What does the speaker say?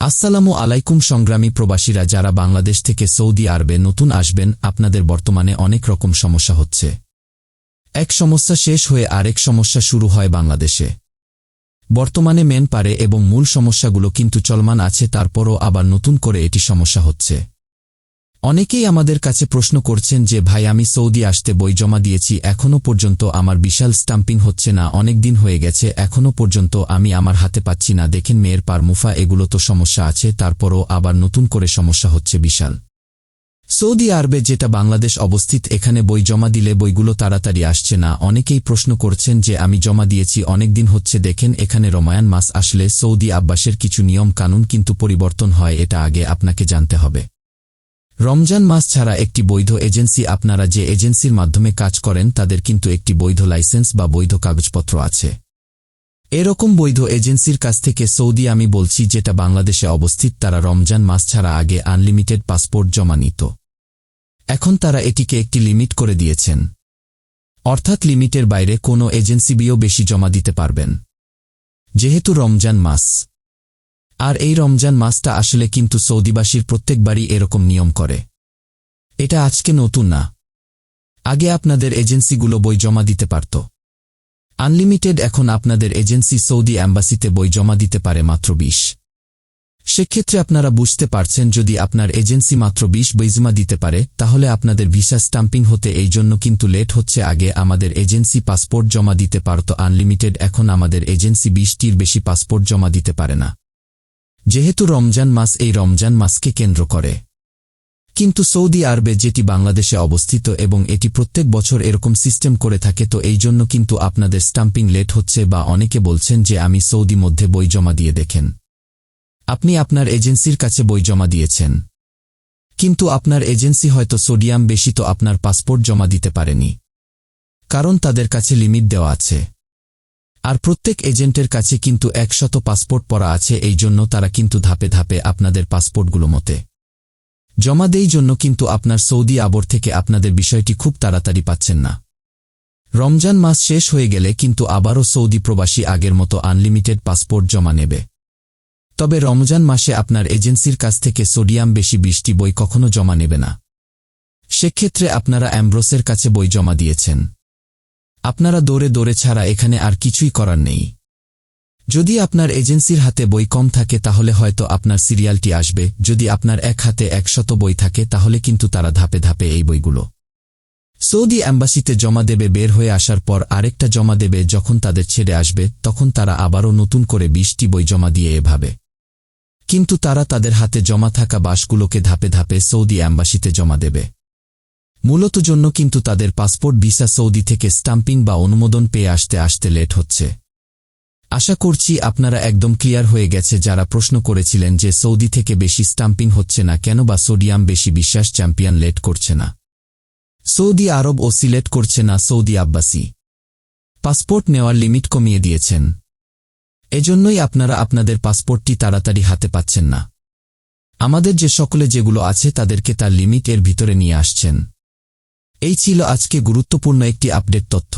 আসসালামু আলাইকুম সংগ্রামী প্রবাসীরা, যারা বাংলাদেশ থেকে সৌদি আরবে নতুন আসবেন, আপনাদের বর্তমানে অনেক রকম সমস্যা হচ্ছে। এক সমস্যা শেষ হয়ে আরেক সমস্যা শুরু হয় বাংলাদেশে। বর্তমানে মেন পারে এবং মূল সমস্যাগুলো কিন্তু চলমান আছে, তারপরও আবার নতুন করে এটি সমস্যা হচ্ছে। অনেকেই আমাদের কাছে প্রশ্ন করছেন যে, ভাই, আমি সৌদি আসতে বই জমা দিয়েছি এখনও পর্যন্ত আমার বিশাল স্টাম্পিং হচ্ছে না, অনেক দিন হয়ে গেছে এখনও পর্যন্ত আমি আমার হাতে পাচ্ছি না, দেখেন মেয়ের পার মুফা, এগুলো তো সমস্যা আছে, তারপরও আবার নতুন করে সমস্যা হচ্ছে বিশাল। সৌদি আরবে যেটা বাংলাদেশ অবস্থিত, এখানে বই জমা দিলে বইগুলো তাড়াতাড়ি আসছে না। অনেকেই প্রশ্ন করছেন যে, আমি জমা দিয়েছি, অনেক দিন হচ্ছে, দেখেন এখানে রমায়ান মাস আসলে সৌদি আব্বাসের কিছু নিয়ম কানুন কিন্তু পরিবর্তন হয়, এটা আগে আপনাকে জানতে হবে। রমজান মাস ছাড়া একটি বৈধ এজেন্সি আপনারা যে এজেন্সির মাধ্যমে কাজ করেন তাদের কিন্তু একটি বৈধ লাইসেন্স বা বৈধ কাগজপত্র আছে। এরকম বৈধ এজেন্সির কাছ থেকে সৌদি আমি বলছি যেটা বাংলাদেশে অবস্থিত, তারা রমজান মাস ছাড়া আগে আনলিমিটেড পাসপোর্ট জমা নিত। এখন তারা এটিকে একটি লিমিট করে দিয়েছেন। অর্থাৎ লিমিটের বাইরে কোনো এজেন্সি বিও বেশি জমা দিতে পারবেন। যেহেতু রমজান মাস। আর এই রমজান মাসটা আসলে কিন্তু সৌদিবাসীর প্রত্যেকবারই এরকম নিয়ম করে। এটা আজকে নতুন না। আগে আপনাদের এজেন্সিগুলো বই জমা দিতে পারত। আনলিমিটেড এখন আপনাদের এজেন্সি সৌদি অ্যাম্বাসিতে বই জমা দিতে পারে মাত্র বিশ। সেক্ষেত্রে আপনারা বুঝতে পারছেন যদি আপনার এজেন্সি মাত্র বিশ বইজমা দিতে পারে, তাহলে আপনাদের ভিসা স্টাম্পিং হতে এই জন্য কিন্তু লেট হচ্ছে। আগে আমাদের এজেন্সি পাসপোর্ট জমা দিতে পারত, আনলিমিটেড এখন আমাদের এজেন্সি বিশটির বেশি পাসপোর্ট জমা দিতে পারে না। যেহেতু রমজান মাস এই রমজান মাসকে কেন্দ্র করে। কিন্তু সৌদি আরবে যেটি বাংলাদেশে অবস্থিত এবং এটি প্রত্যেক বছর এরকম সিস্টেম করে থাকে, তো এই জন্য কিন্তু আপনাদের স্টাম্পিং লেট হচ্ছে বা অনেকে বলছেন যে আমি সৌদি মধ্যে বই জমা দিয়ে দেখেন। আপনি আপনার এজেন্সির কাছে বই জমা দিয়েছেন। কিন্তু আপনার এজেন্সি হয়তো সোডিয়াম বেশি, তো আপনার পাসপোর্ট জমা দিতে পারেনি। কারণ তাদের কাছে লিমিট দেওয়া আছে। আর প্রত্যেক এজেন্টের কাছে কিন্তু একশত পাসপোর্ট পড়া আছে, এই জন্য তারা কিন্তু ধাপে ধাপে আপনাদের পাসপোর্টগুলো মতে। জমা দেই জন্য কিন্তু আপনার সৌদি আবর থেকে আপনাদের বিষয়টি খুব তাড়াতাড়ি পাচ্ছেন না। রমজান মাস শেষ হয়ে গেলে কিন্তু আবারও সৌদি প্রবাসী আগের মতো আনলিমিটেড পাসপোর্ট জমা নেবে। তবে রমজান মাসে আপনার এজেন্সির কাছ থেকে সোডিয়াম বেশি বৃষ্টি বই কখনো জমা নেবে না। সেক্ষেত্রে আপনারা অ্যাম্ব্রোসের কাছে বই জমা দিয়েছেন। আপনারা দৌড়ে দৌড়ে ছাড়া এখানে আর কিছুই করার নেই। যদি আপনার এজেন্সির হাতে বই কম থাকে, তাহলে হয়তো আপনার সিরিয়ালটি আসবে। যদি আপনার এক হাতে একশত বই থাকে, তাহলে কিন্তু তারা ধাপে ধাপে এই বইগুলো। সৌদি অ্যাম্বাসিতে জমা দেবে বের হয়ে আসার পর আরেকটা জমা দেবে, যখন তাদের ছেড়ে আসবে, তখন তারা আবারও নতুন করে বিশটি বই জমা দিয়ে এভাবে। কিন্তু তারা তাদের হাতে জমা থাকা বাসগুলোকে ধাপে ধাপে সৌদি অ্যাম্বাসিতে জমা দেবে। মূলত জন্য কিন্তু তাদের পাসপোর্ট, ভিসা, সৌদি থেকে স্টাম্পিং বা অনুমোদন পেয়ে আসতে আসতে লেট হচ্ছে। আশা করছি আপনারা একদম ক্লিয়ার হয়ে গেছে যারা প্রশ্ন করেছিলেন যে সৌদি থেকে বেশি স্টাম্পিং হচ্ছে না কেন বা সোডিয়াম বেশি বিশ্বাস চ্যাম্পিয়ন লেট করছে না। সৌদি আরব ও সিলেট করছে না সৌদি আব্বাসি। পাসপোর্ট নেওয়ার লিমিট কমিয়ে দিয়েছেন। এজন্যই আপনারা আপনাদের পাসপোর্টটি তাড়াতাড়ি হাতে পাচ্ছেন না। আমাদের যে সকলে যেগুলো আছে তাদেরকে তার লিমিট এর ভিতরে নিয়ে আসছেন। এই ছিল আজকে গুরুত্বপূর্ণ একটি আপডেট তথ্য।